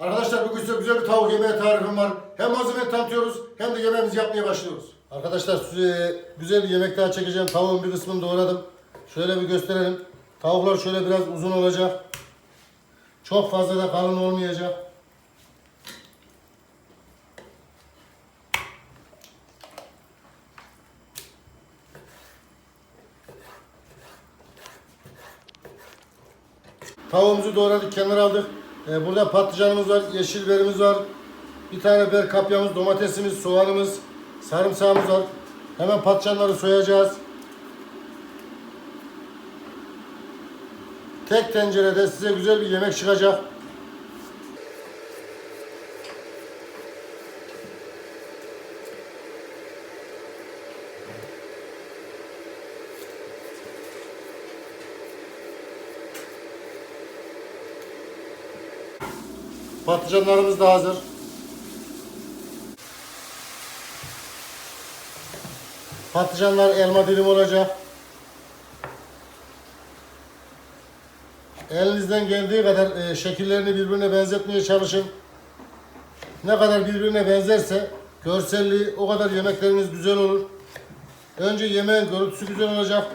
Arkadaşlar bugün size güzel bir tavuk yemeği tarifim var. Hem malzemeyi tanıtıyoruz hem de yemeğimizi yapmaya başlıyoruz. Arkadaşlar size güzel bir yemek daha çekeceğim. Tavuğun bir kısmını doğradım. Şöyle bir gösterelim. Tavuklar şöyle biraz uzun olacak. Çok fazla da kalın olmayacak. Tavuğumuzu doğradık, kenara aldık. Ee, burada patlıcanımız var, yeşil biberimiz var. Bir tane biber kapyamız, domatesimiz, soğanımız, sarımsağımız var. Hemen patlıcanları soyacağız. Tek tencerede size güzel bir yemek çıkacak. Patlıcanlarımız da hazır. Patlıcanlar elma dilim olacak. Elinizden geldiği kadar e, şekillerini birbirine benzetmeye çalışın. Ne kadar birbirine benzerse görselliği o kadar yemekleriniz güzel olur. Önce yemeğin görüntüsü güzel olacak.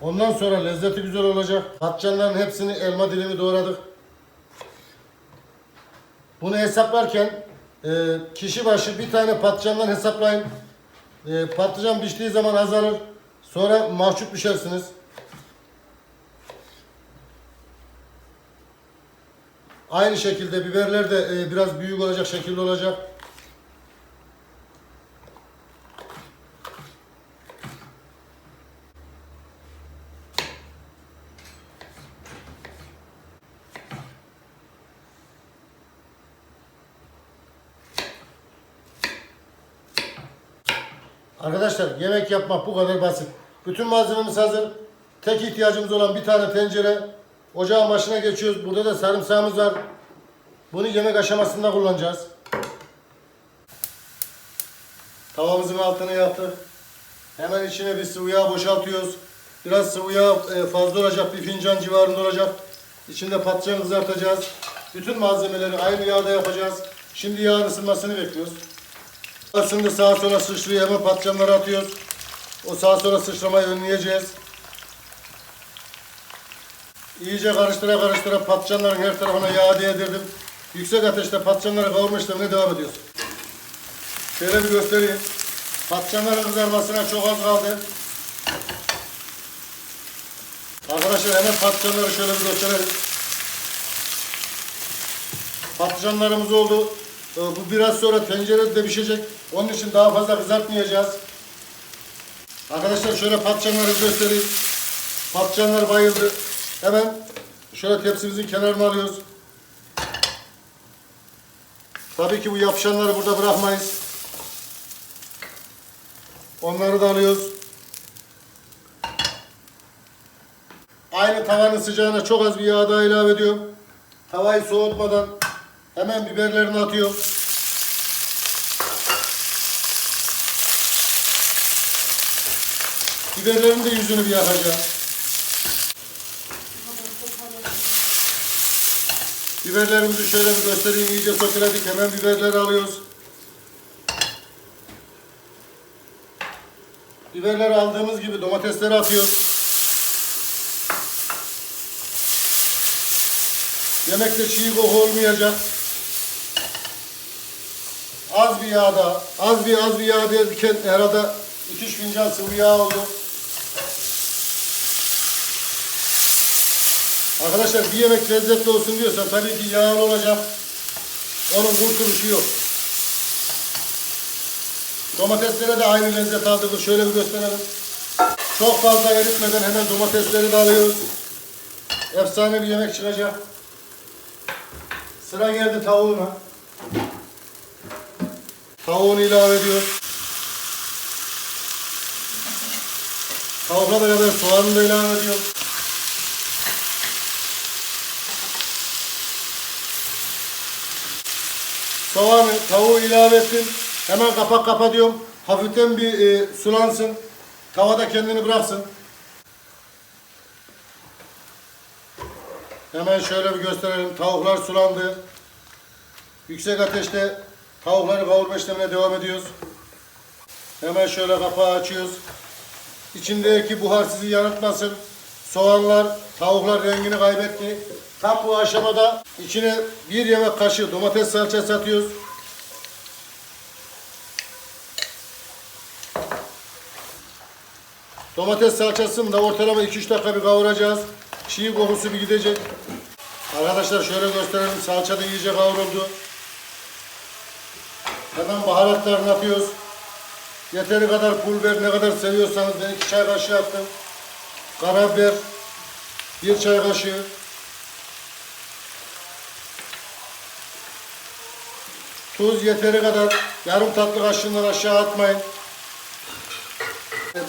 Ondan sonra lezzeti güzel olacak. Patlıcanların hepsini elma dilimi doğradık. Bunu hesaplarken e, kişi başı bir tane patlıcandan hesaplayın. E, patlıcan piştiği zaman azalır. Sonra mahcup düşersiniz. Aynı şekilde biberler de e, biraz büyük olacak şekilde olacak. Arkadaşlar yemek yapmak bu kadar basit. Bütün malzememiz hazır. Tek ihtiyacımız olan bir tane tencere. Ocağın başına geçiyoruz. Burada da sarımsağımız var. Bunu yemek aşamasında kullanacağız. Tavamızın altını yaktık. Hemen içine bir sıvı yağ boşaltıyoruz. Biraz sıvı yağ e, fazla olacak. Bir fincan civarında olacak. İçinde patlıcan kızartacağız. Bütün malzemeleri aynı yağda yapacağız. Şimdi yağın ısınmasını bekliyoruz. Isındı sağa sola sıçrıyor. Hemen patlıcanları atıyoruz. O sağa sola sıçramayı önleyeceğiz. İyice karıştıra karıştıra patlıcanların her tarafına yağ değdirdim. Yüksek ateşte patlıcanları kavurma işlemine devam ediyoruz. Şöyle bir göstereyim. Patlıcanların kızarmasına çok az kaldı. Arkadaşlar hemen patlıcanları şöyle bir gösterelim. Patlıcanlarımız oldu. Ee, Bu biraz sonra tencerede de pişecek. Onun için daha fazla kızartmayacağız. Arkadaşlar şöyle patlıcanları göstereyim. Patlıcanlar bayıldı. Hemen şöyle tepsimizin kenarına alıyoruz. Tabii ki bu yapışanları burada bırakmayız. Onları da alıyoruz. Aynı tavanın sıcağına çok az bir yağ daha ilave ediyorum. Tavayı soğutmadan hemen biberlerini atıyorum. Biberlerin de yüzünü bir yakacağım. Biberlerimizi şöyle bir göstereyim. iyice soteledik. Hemen biberleri alıyoruz. Biberleri aldığımız gibi domatesleri atıyoruz. Yemekte çiğ koku olmayacak. Az bir yağda, az bir az bir yağ derken herhalde 2-3 fincan sıvı yağ oldu. Arkadaşlar bir yemek lezzetli olsun diyorsan tabii ki yağlı olacak. Onun kurtuluşu yok. Domateslere de aynı lezzet aldık. Şöyle bir gösterelim. Çok fazla eritmeden hemen domatesleri de alıyoruz. Efsane bir yemek çıkacak. Sıra geldi tavuğuna. Tavuğunu ilave ediyoruz. Tavukla beraber soğanını da ilave ediyoruz. Soğanı, tavuğu ilave ettim. Hemen kapak kapatıyorum. Hafiften bir e, sulansın. Tavada kendini bıraksın. Hemen şöyle bir gösterelim. Tavuklar sulandı. Yüksek ateşte tavukları kavurma işlemine devam ediyoruz. Hemen şöyle kapağı açıyoruz. İçindeki buhar sizi yanıltmasın. Soğanlar, tavuklar rengini kaybetti. Tam bu aşamada içine bir yemek kaşığı domates salçası atıyoruz. Domates salçasını da ortalama 2-3 dakika bir kavuracağız. Çiğ kokusu bir gidecek. Arkadaşlar şöyle gösterelim. Salça da iyice kavruldu. Hemen baharatlarını atıyoruz. Yeteri kadar pul biber ne kadar seviyorsanız ben 2 çay kaşığı attım. Karabiber 1 çay kaşığı. Tuz yeteri kadar yarım tatlı kaşığından aşağı atmayın.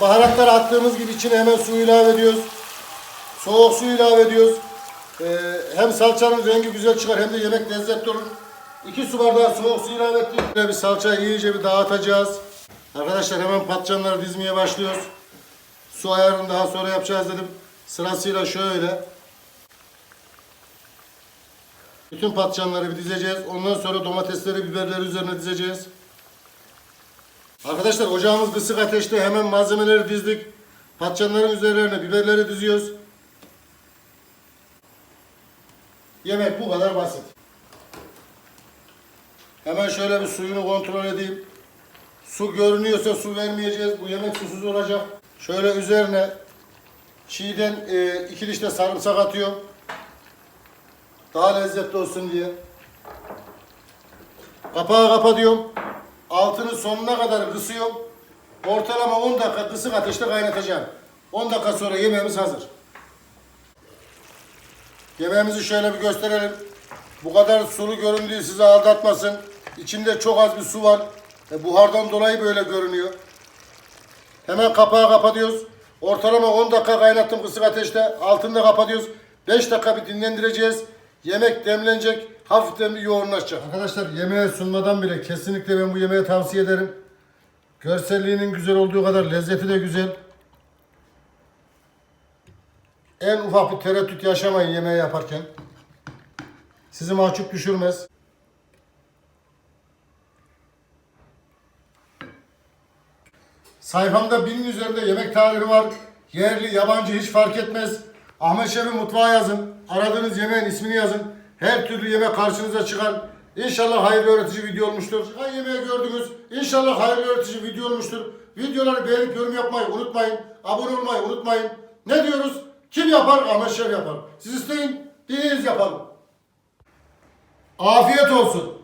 Baharatları attığımız gibi içine hemen su ilave ediyoruz. Soğuk su ilave ediyoruz. E, hem salçanın rengi güzel çıkar hem de yemek lezzetli olur. 2 su bardağı soğuk su ilave ettik. Böyle bir salçayı iyice bir dağıtacağız. Arkadaşlar hemen patlıcanları dizmeye başlıyoruz. Su ayarını daha sonra yapacağız dedim. Sırasıyla şöyle. Bütün patlıcanları bir dizeceğiz. Ondan sonra domatesleri, biberleri üzerine dizeceğiz. Arkadaşlar ocağımız kısık ateşte hemen malzemeleri dizdik. Patlıcanların üzerlerine biberleri diziyoruz. Yemek bu kadar basit. Hemen şöyle bir suyunu kontrol edeyim. Su görünüyorsa su vermeyeceğiz. Bu yemek susuz olacak. Şöyle üzerine çiğden e, iki diş de sarımsak atıyorum. Daha lezzetli olsun diye. Kapağı kapatıyorum. Altını sonuna kadar kısıyorum. Ortalama 10 dakika kısık ateşte kaynatacağım. 10 dakika sonra yemeğimiz hazır. Yemeğimizi şöyle bir gösterelim. Bu kadar sulu göründüğü sizi aldatmasın. İçinde çok az bir su var. E, buhardan dolayı böyle görünüyor. Hemen kapağı kapatıyoruz. Ortalama 10 dakika kaynattım kısık ateşte. Altını da kapatıyoruz. 5 dakika bir dinlendireceğiz. Yemek demlenecek. Hafiften bir yoğunlaşacak. Arkadaşlar yemeğe sunmadan bile kesinlikle ben bu yemeği tavsiye ederim. Görselliğinin güzel olduğu kadar lezzeti de güzel. En ufak bir tereddüt yaşamayın yemeği yaparken. Sizi mahcup düşürmez. Sayfamda binin üzerinde yemek tarifi var. Yerli, yabancı hiç fark etmez. Ahmet Şef'in mutfağı yazın. Aradığınız yemeğin ismini yazın. Her türlü yemek karşınıza çıkar. İnşallah hayırlı öğretici video olmuştur. Çıkan yemeği gördünüz. İnşallah hayırlı öğretici video olmuştur. Videoları beğenip yorum yapmayı unutmayın. Abone olmayı unutmayın. Ne diyoruz? Kim yapar? Ahmet Şef yapar. Siz isteyin, diliniz yapalım. Afiyet olsun.